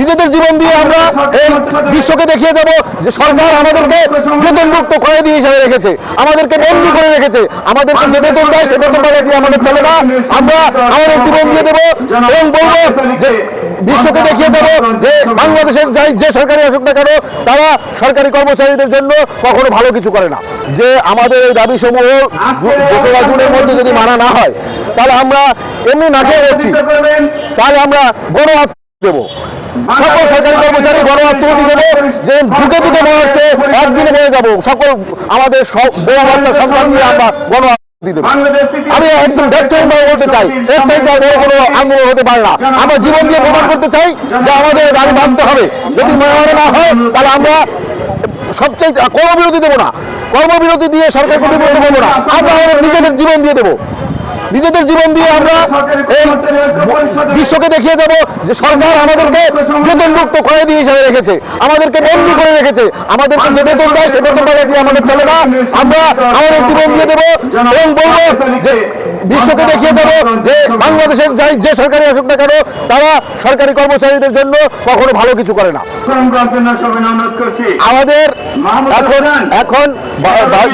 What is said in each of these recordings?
নিজেদের জীবন দিয়ে আমরা এই বিশ্বকে দেখিয়ে যাব যে সরকার আমাদেরকে বেতন মুক্ত করে দিয়ে হিসাবে রেখেছে, আমাদেরকে বন্দি করে রেখেছে, আমাদেরকে যে বেতন দেয় সে বেতন দিয়ে আমাদের চলে না। আমরা আমাদের জীবন দিয়ে দেবো এবং বলব যে বিশ্বকে দেখিয়ে দেবো যে বাংলাদেশের যাই যে সরকারি আসুক না কেন, তারা সরকারি কর্মচারীদের জন্য কখনো ভালো কিছু করে না। যে আমাদের এই দাবি সমূহ জুনের মধ্যে যদি মানা না হয়, তাহলে আমরা এমনি না খেয়ে তাহলে আমরা গণ দেবো। সকল সরকারি কর্মচারী গণ আত্মহতি দেবো যে ঢুকে ঢুকে মনে হচ্ছে একদিনে মরে যাব। সকল আমাদের বউ বাচ্চা সন্তান নিয়ে আমরা গণ আমি একদম ব্যর্থহীনভাবে বলতে চাই। এর চাইতে আর বড় কোনো আন্দোলন হতে পারে না। আমরা জীবন দিয়ে প্রমাণ করতে চাই যে আমাদের দাবি মানতে হবে। যদি মানে না হয় তাহলে আমরা সবচেয়ে কর্মবিরতি দেবো না। কর্মবিরতি দিয়ে সরকারকে বিব্রত করব না। আমরা আমাদের নিজেদের জীবন দিয়ে দেবো। নিজেদের জীবন দিয়ে আমরা এই বিশ্বকে দেখিয়ে যাব যে সরকার আমাদেরকে বেতন মুক্ত করে দিয়ে হিসাবে রেখেছে আমাদেরকে বন্দি করে রেখেছে। আমাদেরকে যে বেতন দেয় সে বেতন দিয়ে আমাদের চলে না। আমরা আমাদের জীবন দেবো এবং বলব যে বিশ্বকে দেখিয়ে দেবো যে বাংলাদেশের যাই যে সরকারি আসুক না কেন তারা সরকারি কর্মচারীদের জন্য কখনো ভালো কিছু করে না। আমাদের এখন এখন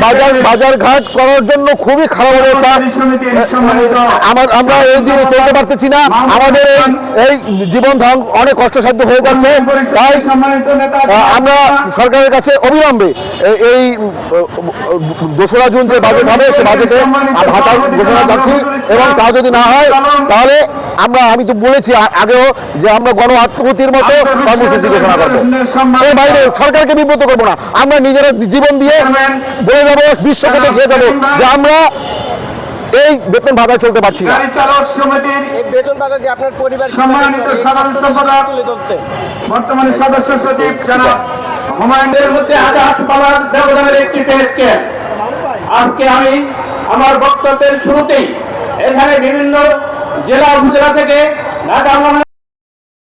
বাজার বাজার ঘাট করার জন্য খুবই খারাপ অবস্থা। আমার আমরা এই দিনে চলতে পারতেছি না। আমাদের এই এই জীবন ধারণ অনেক কষ্টসাধ্য হয়ে যাচ্ছে। তাই আমরা সরকারের কাছে অবিলম্বে এই দোসরা জুন যে বাজেট হবে সে বাজেটে ভাতার ঘোষণা যাচ্ছি এবং তা যদি না হয় তাহলে আমরা আমি তো বলেছি আগেও যে আমরা গণ আত্মহতির মতো কর্মসূচি ঘোষণা করব এর বাইরে সরকারকে বিব্রত করব না আমরা নিজেরা জীবন দিয়ে বলে যাব বিশ্বকে দেখিয়ে যাব যে আমরা এই বেতন ভাতায় চলতে পারছি না চালক সমিতির বেতন ভাতা দিয়ে আপনার পরিবার সম্মানিত সাধারণ সম্পাদক বর্তমানে সদস্য সচিব জনাব হুমায়ুনের মধ্যে আকাশ পাওয়ার ব্যবধানের একটি টেস্ট ক্যাম্প আজকে আমি আমার বক্তব্যের শুরুতেই এখানে বিভিন্ন জেলা উপজেলা থেকে ঢাকা